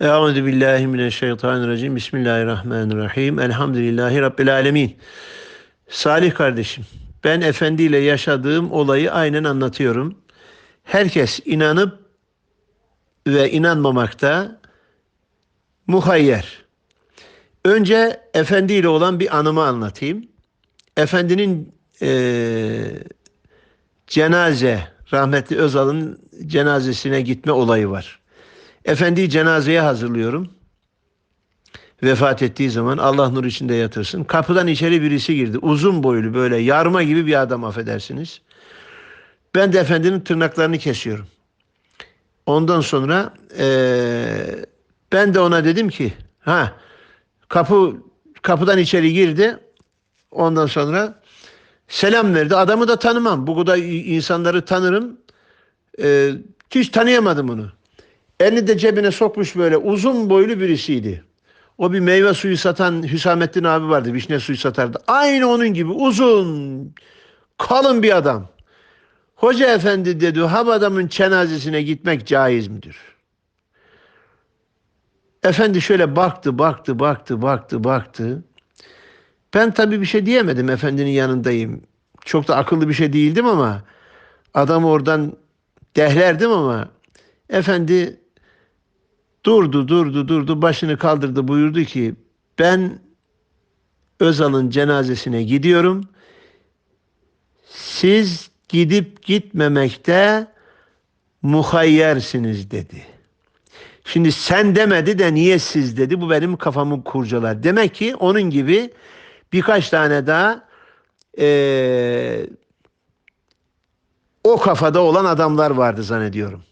Euzu billahi mineşşeytanirracim. Bismillahirrahmanirrahim. Elhamdülillahi rabbil alamin. Salih kardeşim, ben efendi ile yaşadığım olayı aynen anlatıyorum. Herkes inanıp ve inanmamakta muhayyer. Önce efendi ile olan bir anımı anlatayım. Efendinin eee cenaze, rahmetli Özal'ın cenazesine gitme olayı var. Efendiyi cenazeye hazırlıyorum. Vefat ettiği zaman Allah nur içinde yatırsın. Kapıdan içeri birisi girdi. Uzun boylu böyle yarma gibi bir adam affedersiniz. Ben de efendinin tırnaklarını kesiyorum. Ondan sonra eee, ben de ona dedim ki ha kapı kapıdan içeri girdi. Ondan sonra selam verdi. Adamı da tanımam. Bu kadar insanları tanırım. Eee, hiç tanıyamadım onu. Elini de cebine sokmuş böyle uzun boylu birisiydi. O bir meyve suyu satan Hüsamettin abi vardı. Vişne suyu satardı. Aynı onun gibi uzun, kalın bir adam. Hoca efendi dedi, ha bu adamın cenazesine gitmek caiz midir? Efendi şöyle baktı, baktı, baktı, baktı, baktı. Ben tabii bir şey diyemedim efendinin yanındayım. Çok da akıllı bir şey değildim ama adamı oradan dehlerdim ama efendi durdu, durdu, durdu, başını kaldırdı buyurdu ki ben Özal'ın cenazesine gidiyorum. Siz gidip gitmemekte muhayyersiniz dedi. Şimdi sen demedi de niye siz dedi. Bu benim kafamı kurcalar. Demek ki onun gibi birkaç tane daha eee, o kafada olan adamlar vardı zannediyorum.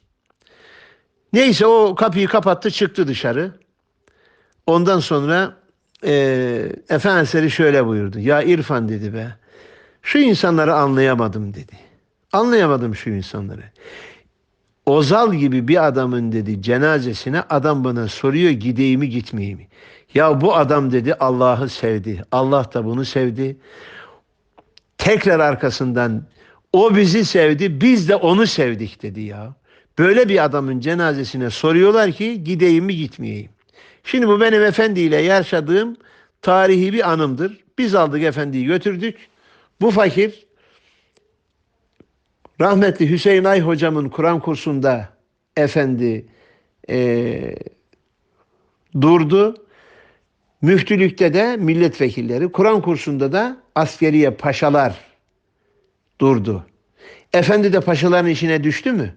Neyse o kapıyı kapattı çıktı dışarı. Ondan sonra eee Efendimiz şöyle buyurdu. Ya İrfan dedi be. Şu insanları anlayamadım dedi. Anlayamadım şu insanları. Ozal gibi bir adamın dedi cenazesine adam bana soruyor gideyim mi gitmeyeyim mi? Ya bu adam dedi Allah'ı sevdi. Allah da bunu sevdi. Tekrar arkasından o bizi sevdi biz de onu sevdik dedi ya. Böyle bir adamın cenazesine soruyorlar ki gideyim mi gitmeyeyim. Şimdi bu benim efendiyle yaşadığım tarihi bir anımdır. Biz aldık efendiyi götürdük. Bu fakir rahmetli Hüseyin Ay hocamın Kur'an kursunda efendi eee, durdu. Müftülükte de milletvekilleri, Kur'an kursunda da askeriye paşalar durdu. Efendi de paşaların işine düştü mü?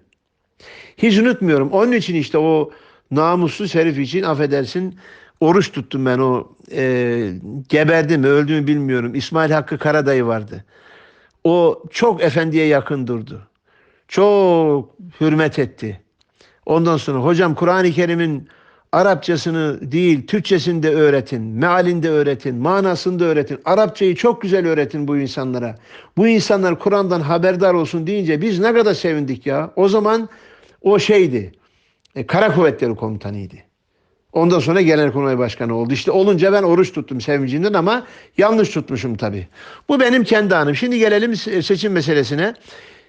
Hiç unutmuyorum. Onun için işte o namussuz herif için affedersin oruç tuttum ben o e, geberdi mi öldü mü bilmiyorum. İsmail Hakkı Karadayı vardı. O çok efendiye yakın durdu. Çok hürmet etti. Ondan sonra hocam Kur'an-ı Kerim'in Arapçasını değil Türkçesini de öğretin, mealini de öğretin, manasını da öğretin. Arapçayı çok güzel öğretin bu insanlara. Bu insanlar Kur'an'dan haberdar olsun deyince biz ne kadar sevindik ya. O zaman o şeydi, e, Kara Kuvvetleri Komutanıydı. Ondan sonra Genelkurmay Başkanı oldu. İşte olunca ben oruç tuttum sevincinden ama yanlış tutmuşum tabii. Bu benim kendi anım. Şimdi gelelim se- seçim meselesine.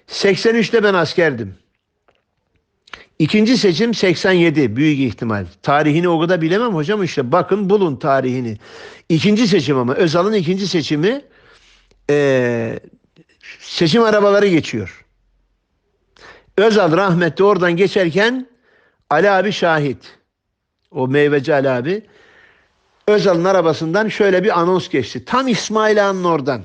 83'te ben askerdim. İkinci seçim 87 büyük ihtimal. Tarihini o kadar bilemem hocam işte bakın bulun tarihini. İkinci seçim ama Özal'ın ikinci seçimi eee, seçim arabaları geçiyor. Özal rahmetli oradan geçerken Ali abi şahit. O meyveci Ali abi. Özal'ın arabasından şöyle bir anons geçti. Tam İsmail Ağa'nın oradan.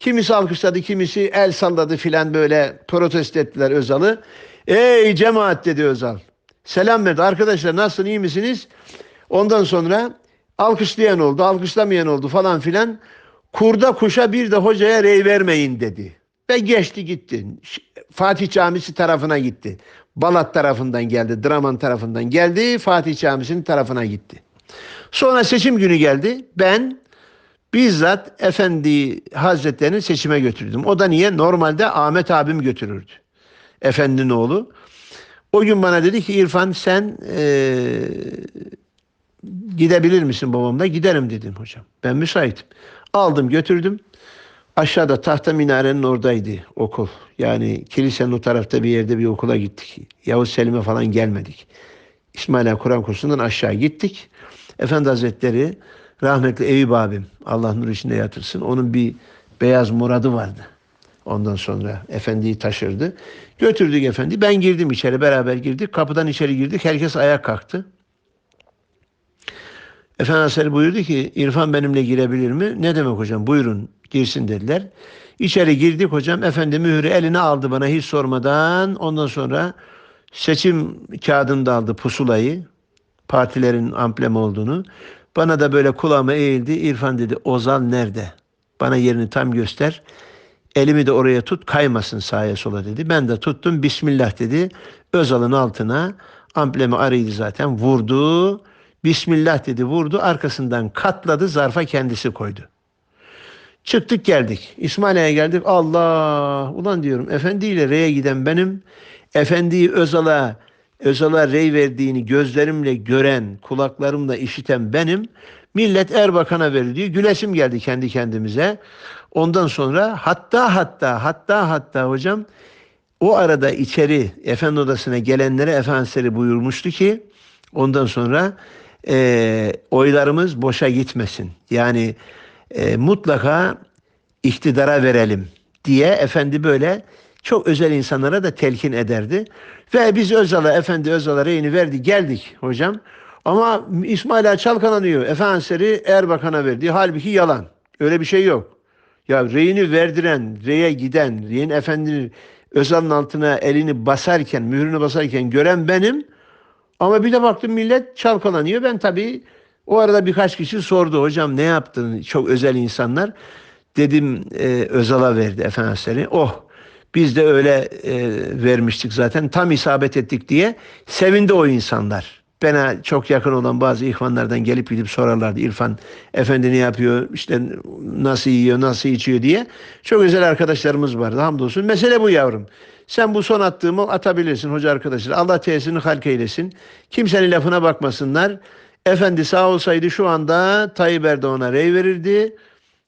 Kimisi alkışladı, kimisi el salladı filan böyle protesto ettiler Özal'ı. Ey cemaat dedi Özal. Selam verdi. Arkadaşlar nasılsın iyi misiniz? Ondan sonra alkışlayan oldu, alkışlamayan oldu falan filan. Kurda kuşa bir de hocaya rey vermeyin dedi. Ve geçti gitti. Fatih Camisi tarafına gitti. Balat tarafından geldi, Draman tarafından geldi, Fatih Camisi'nin tarafına gitti. Sonra seçim günü geldi. Ben bizzat Efendi Hazretlerini seçime götürdüm. O da niye? Normalde Ahmet abim götürürdü. Efendinin oğlu. O gün bana dedi ki İrfan sen eee, gidebilir misin babamla? Giderim dedim hocam. Ben müsaitim. Aldım götürdüm. Aşağıda tahta minarenin oradaydı okul. Yani kilisenin o tarafta bir yerde bir okula gittik. Yavuz Selim'e falan gelmedik. İsmail Ağa Kur'an kursundan aşağı gittik. Efendi Hazretleri rahmetli Eyüp abim Allah nur içinde yatırsın. Onun bir beyaz muradı vardı. Ondan sonra efendiyi taşırdı. Götürdük efendi. Ben girdim içeri beraber girdik. Kapıdan içeri girdik. Herkes ayağa kalktı. Efendi Hazretleri buyurdu ki İrfan benimle girebilir mi? Ne demek hocam? Buyurun girsin dediler. İçeri girdik hocam. Efendi mührü eline aldı bana hiç sormadan. Ondan sonra seçim kağıdını da aldı pusulayı. Partilerin amblemi olduğunu. Bana da böyle kulağıma eğildi. İrfan dedi Ozal nerede? Bana yerini tam göster. Elimi de oraya tut kaymasın sağa sola dedi. Ben de tuttum Bismillah dedi. Özal'ın altına amblemi arıydı zaten vurdu. Bismillah dedi vurdu. Arkasından katladı zarfa kendisi koydu. Çıktık geldik. İsmaila'ya geldik. Allah! Ulan diyorum efendiyle R'ye giden benim. Efendiyi Özal'a Özal'a rey verdiğini gözlerimle gören, kulaklarımla işiten benim. Millet Erbakan'a veriliyor. Gülesim geldi kendi kendimize. Ondan sonra hatta hatta hatta hatta hocam o arada içeri efendi odasına gelenlere efendisi buyurmuştu ki ondan sonra e, oylarımız boşa gitmesin. Yani e, mutlaka iktidara verelim diye efendi böyle çok özel insanlara da telkin ederdi. Ve biz Özal'a, Efendi Özal'a reyini verdi geldik hocam. Ama İsmail Ağa çalkalanıyor. Efendisi Erbakan'a verdi. Halbuki yalan. Öyle bir şey yok. Ya reyini verdiren, reye giden, reyin efendinin Özal'ın altına elini basarken, mührünü basarken gören benim. Ama bir de baktım millet çalkalanıyor. Ben tabii o arada birkaç kişi sordu. Hocam ne yaptın? Çok özel insanlar. Dedim e, Özal'a verdi efendisi. Oh biz de öyle e, vermiştik zaten. Tam isabet ettik diye sevindi o insanlar. Bana çok yakın olan bazı ihvanlardan gelip gidip sorarlardı. İrfan efendi ne yapıyor, işte nasıl yiyor, nasıl içiyor diye. Çok özel arkadaşlarımız vardı hamdolsun. Mesele bu yavrum. Sen bu son attığımı atabilirsin hoca arkadaşlar. Allah tesisini halk eylesin. Kimsenin lafına bakmasınlar. Efendi sağ olsaydı şu anda Tayyip Erdoğan'a rey verirdi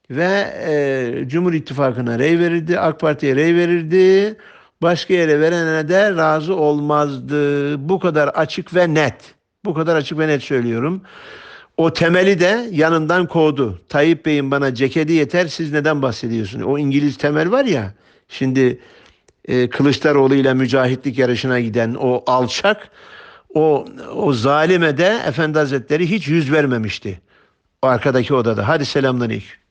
ve e, Cumhur İttifakı'na rey verirdi, AK Parti'ye rey verirdi. Başka yere verene de razı olmazdı. Bu kadar açık ve net. Bu kadar açık ve net söylüyorum. O temeli de yanından kovdu. Tayyip Bey'in bana ceketi yeter siz neden bahsediyorsunuz? O İngiliz temel var ya şimdi e, Kılıçdaroğlu ile mücahitlik yarışına giden o alçak o, o zalime de Efendi Hazretleri hiç yüz vermemişti. O arkadaki odada. Hadi selamünaleyküm.